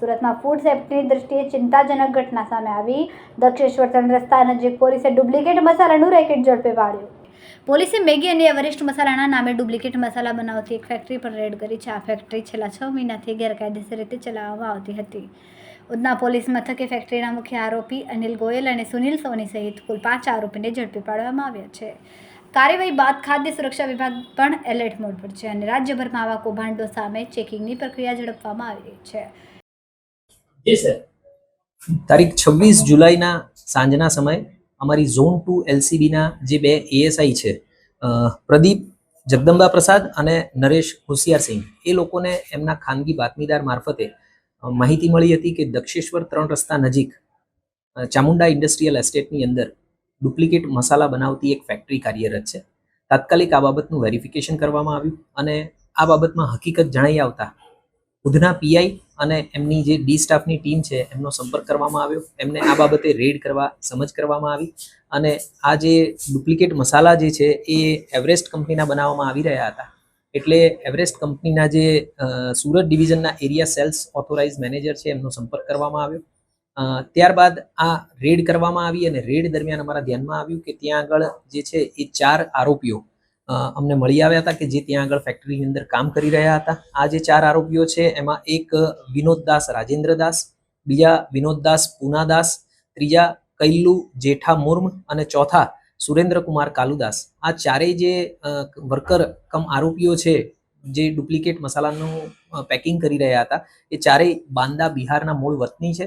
સુરતમાં ફૂડ સેફ્ટીની દ્રષ્ટિએ ચિંતાજનક ઘટના સામે આવી. દક્ષેશ્વર ત્રણ રસ્તા નજીક પોલીસે ડુપ્લિકેટ મસાલાનું રેકેટ ઝડપે પાડ્યું. પોલીસે મેગી અને એવરેસ્ટ મસાલાના નામે ડુપ્લિકેટ મસાલા બનાવતી એક ફેક્ટરી પર રેડ કરી છે. આ ફેક્ટરી છેલ્લા છ મહિનાથી ગેરકાયદેસર રીતે ચલાવવામાં આવતી હતી. ઉધના પોલીસ મથકે ફેક્ટરીના મુખ્ય આરોપી અનિલ ગોયલ અને સુનિલ સોની સહિત કુલ પાંચ આરોપીને ઝડપી પાડવામાં આવ્યા છે. કાર્યવાહી બાદ ખાદ્ય સુરક્ષા વિભાગ પણ એલર્ટ મોડ પર છે અને રાજ્યભરમાં આવા કૌભાંડો સામે ચેકિંગની પ્રક્રિયા ઝડપવામાં આવી રહી છે. તારીખ છવ્વીસ જુલાઈના સાંજના સમયે અમારી ઝોન ટુ એલસીબીના જે બે એએસઆઈ છે પ્રદીપ જગદંબા પ્રસાદ અને નરેશ હોશિયારસિંહ એ લોકોને એમના ખાનગી બાતમીદાર મારફતે માહિતી મળી હતી કે દક્ષેશ્વર ત્રણ રસ્તા નજીક ચામુંડા ઇન્ડસ્ટ્રીયલ એસ્ટેટની અંદર ડુપ્લિકેટ મસાલા બનાવતી એક ફેક્ટરી કાર્યરત છે. તાત્કાલિક આ બાબતનું વેરિફિકેશન કરવામાં આવ્યું અને આ બાબતમાં હકીકત જણાઈ આવતા ઉધના પીઆઈ અને એમની જે ડી સ્ટાફની ટીમ છે, એમનો સંપર્ક કરવામાં આવ્યો. એમને આ બાબતે રેડ કરવા, સમજ કરવામાં આવી અને આ જે ડુપ્લિકેટ મસાલા જે છે, એ એવરેસ્ટ કંપનીના બનાવવામાં આવી રહ્યા હતા. એટલે એવરેસ્ટ કંપનીના જે સુરત ડિવિઝનના એરિયા સેલ્સ ઓથોરાઇઝ મેનેજર છે, એમનો સંપર્ક કરવામાં આવ્યો. ત્યારબાદ આ રેડ કરવામાં આવી અને રેડ દરમિયાન અમારા ધ્યાનમાં આવ્યું કે ત્યાં આગળ જે છે એ ચાર આરોપીઓ અમને મળી આવ્યા હતા કે જે ત્યાં આગળ ફેક્ટરીની અંદર કામ કરી રહ્યા હતા. આ જે ચાર આરોપીઓ છે, એમાં એક વિનોદદાસ રાજેન્દ્રદાસ બીજા વિનોદદાસ પૂનાદાસ ત્રીજા કૈલ્લુ જેઠા મુર્મ અને ચોથા સુરેન્દ્રકુમાર કાલુદાસ આ ચારેય જે વર્કર કમ આરોપીઓ છે, જે ડુપ્લિકેટ મસાલાનું પેકિંગ કરી રહ્યા હતા, એ ચારેય બાંદા બિહારના મૂળ વતની છે.